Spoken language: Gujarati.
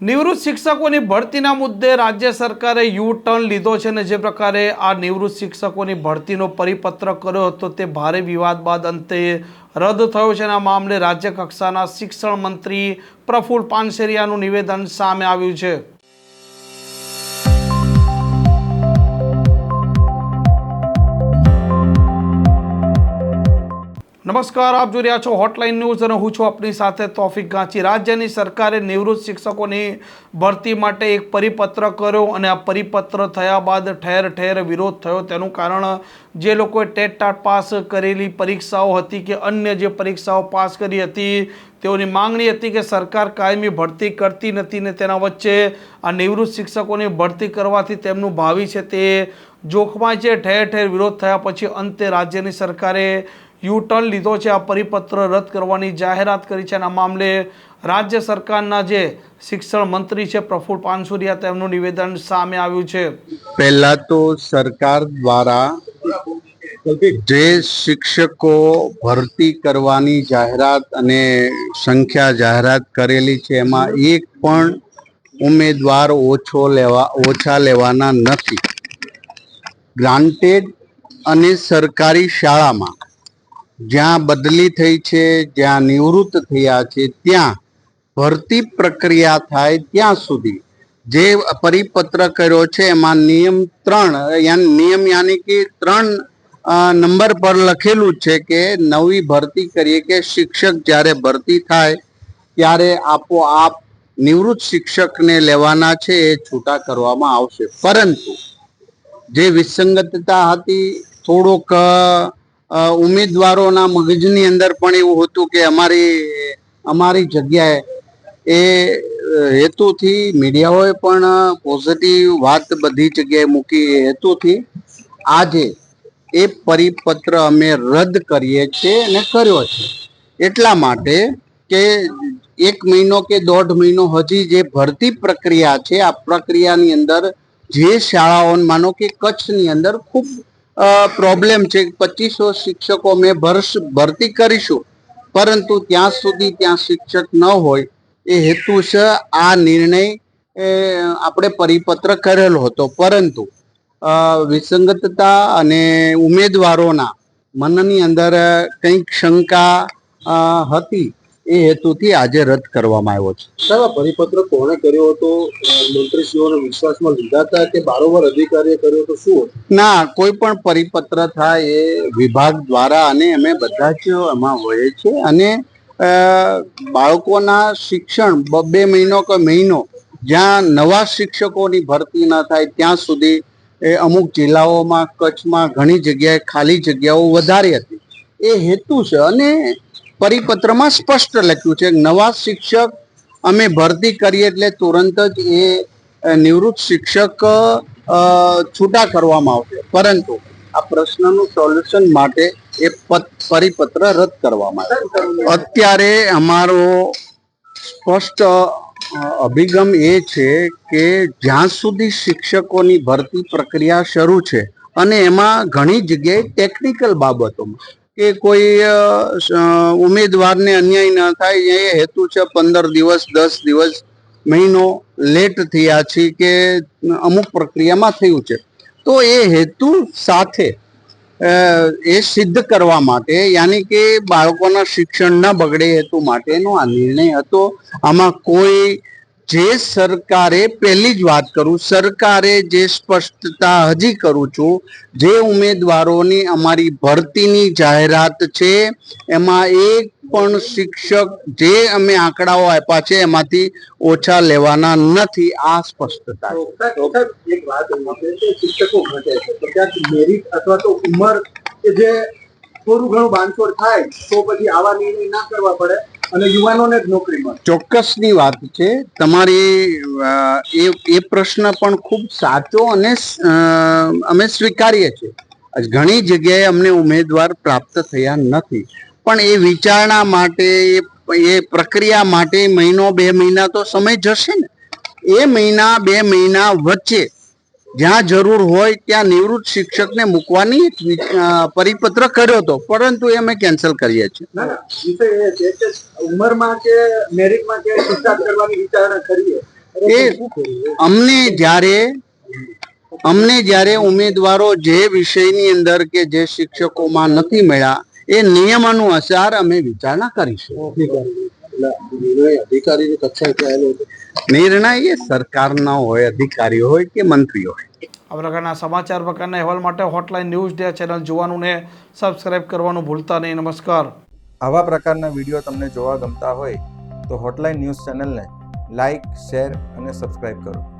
નિવૃત્ત શિક્ષકોની ભરતીના મુદ્દે રાજ્ય સરકારે યુ ટર્ન લીધો છે અને જે પ્રકારે આ નિવૃત્ત શિક્ષકોની ભરતીનો પરિપત્ર કર્યો હતો તે ભારે વિવાદ બાદ અંતે રદ થયો છે અને આ મામલે રાજ્ય કક્ષાના શિક્ષણ મંત્રી પ્રફુલ પાનસેરિયાનું નિવેદન સામે આવ્યું છે. નમસ્કાર, આપ જોઈ રહ્યા છો હોટલાઇન ન્યૂઝ અને હું છું આપની સાથે તોફિક ગાંચી રાજ્યની સરકારે નિવૃત્ત શિક્ષકોની ભરતી માટે એક પરિપત્ર કર્યો અને આ પરિપત્ર થયા બાદ ઠેર ઠેર વિરોધ થયો. તેનું કારણ જે લોકોએ ટેટ ટાટ પાસ કરેલી પરીક્ષાઓ હતી કે અન્ય જે પરીક્ષાઓ પાસ કરી હતી, તેઓની માંગણી હતી કે સરકાર કાયમી ભરતી કરતી નથી ને તેના વચ્ચે આ નિવૃત્ત શિક્ષકોની ભરતી કરવાથી તેમનું ભાવિ છે તે જોખમાય છે. ઠેર ઠેર વિરોધ થયા પછી અંતે રાજ્યની સરકારે યુ ટર્ન લીધો છે, આ પરિપત્ર રદ કરવાની જાહેરાત કરી છે અને આ મામલે રાજ્ય સરકારના જે શિક્ષણ મંત્રી છે, પ્રફુલ પાનસુરિયા, તેમનું નિવેદન સામે આવ્યું છે. પહેલા તો સરકાર દ્વારા જે શિક્ષકો ભરતી કરવાની જાહેરાત અને સંખ્યા જાહેરાત કરેલી છે, એમાં એક પણ ઉમેદવાર ઓછો લેવા, ઓછા લેવાના નથી. ગ્રાન્ટેડ અને સરકારી શાળામાં જ્યાં બદલી થઈ છે, જ્યાં નિવૃત્ત થયા છે, ત્યાં ભરતી પ્રક્રિયા થાય ત્યાં સુધી. જે પરિપત્ર કર્યો છે, એમાં નિયમ ત્રણ નિયમ યાની કે ત્રણ નંબર પર લખેલું છે કે નવી ભરતી કરીએ કે શિક્ષક જ્યારે ભરતી થાય, ત્યારે આપોઆપ નિવૃત્ત શિક્ષકને લેવાના છે, એ છૂટા કરવામાં આવશે. પરંતુ જે વિસંગતતા હતી, થોડોક ઉમેદવારોના મગજની અંદર પણ એવું હતું કે અમારી અમારી જગ્યાએ એ હેતુથી મીડિયાઓએ પણ પોઝિટિવ વાત બધી જગ્યાએ મૂકી હેતુથી આજે એ પરિપત્ર અમે રદ કરીએ છીએ અને કર્યો છે. એટલા માટે કે એક મહિનો કે દોઢ મહિનો હજી જે ભરતી પ્રક્રિયા છે, આ પ્રક્રિયાની અંદર જે શાળાઓ માનો કે કચ્છની અંદર ખૂબ પ્રોબ્લેમ છે. પચીસો શિક્ષકો મેં ભરશ ભરતી કરીશું. પરંતુ ત્યાં સુધી ત્યાં શિક્ષક ન હોય. એ હેતુસર આ નિર્ણય આપણે પરિપત્ર કરેલો હતો. પરંતુ વિસંગતતા અને ઉમેદવારોના મનની અંદર કંઈક શંકા હતી. એ હેતુથી આજે રદ કરવામાં આવ્યો છે. સાહેબ આ પરિપત્ર કોણે કર્યો હતો? મંત્રીશ્રીઓને વિશ્વાસમાં લીધા હતા કે બારોબાર અધિકારીએ કર્યો તો શું ના કોઈ પણ પરિપત્ર થાય એ વિભાગ દ્વારા અને અમે બધા જ એમાં હોય છે અને બાળકોના શિક્ષણ બે મહિનો કે મહિનો જ્યાં નવા શિક્ષકોની ભરતી ન થાય ત્યાં સુધી એ અમુક જિલ્લાઓમાં કચ્છમાં ઘણી જગ્યાએ ખાલી જગ્યાઓ વધારી હતી. એ હેતુ છે. અને પરિપત્રમાં સ્પષ્ટ લખ્યું છે, નવા શિક્ષક અમે ભરતી કરીએ એટલે તુરંત જ એ નિવૃત્ત શિક્ષક છૂટા કરવામાં આવશે. પરંતુ આ પ્રશ્નનું સોલ્યુશન માટે એ પરિપત્ર રદ કરવામાં આવ્યો. અત્યારે અમારો સ્પષ્ટ અભિગમ એ છે કે જ્યાં સુધી શિક્ષકોની ભરતી પ્રક્રિયા શરૂ છે અને એમાં ઘણી જગ્યાએ ટેકનિકલ બાબતોમાં કે કોઈ ઉમેદવારને અન્યાય ન થાય, એ હેતુ છે પંદર દિવસ, દસ દિવસ, મહિનો લેટ થયા છે કે અમુક પ્રક્રિયામાં થયું છે. તો એ હેતુ સાથે એ સિદ્ધ કરવા માટે, યાની કે બાળકોના શિક્ષણ ન બગડે હેતુ માટેનો આ નિર્ણય હતો. આમાં કોઈ જે સરકારે પહેલી જ વાત કરું, સરકારે જે સ્પષ્ટતા હજી કરું છું, જે ઉમેદવારોની અમારી ભરતીની જાહેરાત છે, એમાં એક પણ શિક્ષક જે અમે આંકડાઓ આપ્યા છે, એમાંથી ઓછા લેવાના નથી, આ સ્પષ્ટતા એક શિક્ષકો ઘટે છે અથવા તો ઉંમર કે જે થોડું ઘણું બાંધછોડ થાય, તો પછી આવા નિર્ણય ના કરવા પડે. અને યુવાનોને જ નોકરી મળે. ચોક્કસની વાત છે. તમારી એ એ પ્રશ્ન પણ ખૂબ સાચો અને અમે સ્વીકારીએ છીએ. ઘણી જગ્યાએ અમને ઉમેદવાર પ્રાપ્ત થયા નથી. પણ એ વિચારણા માટે, એ પ્રક્રિયા માટે મહિનો બે મહિના તો સમય જશે ને? એ મહિના બે મહિના વચ્ચે જ્યાં જરૂર હોય ત્યાં નિવૃત્ત શિક્ષકને મૂકવાની પરિપત્ર કર્યો હતો પરંતુ એ અમે કેન્સલ કરીએ છીએ. ના ના વિષય એ છે કે ઉંમરમાં કે મેરિટમાં કે કરવાની વિચારણા કરીએ એ અમને જ્યારે અમને જ્યારે ઉમેદવારો જે વિષયની અંદર કે જે શિક્ષકોમાં નથી મળ્યા એ નિયમ અનુસાર અમે વિચારણા કરીશું. નિર્ણય એ સરકારના હોય અધિકારીઓ હોય કે મંત્રીઓ હોય. આ પ્રકારના સમાચાર પ્રકારના અહેવાલ માટે હોટલાઇન ન્યૂઝ ડે ચેનલ જોવાનું ને સબસ્ક્રાઇબ કરવાનું ભૂલતા નહીં. નમસ્કાર. આવા પ્રકારના વીડિયો તમને જોવા ગમતા હોય તો હોટલાઇન ન્યૂઝ ચેનલને લાઇક શેર અને સબસ્ક્રાઇબ કરો.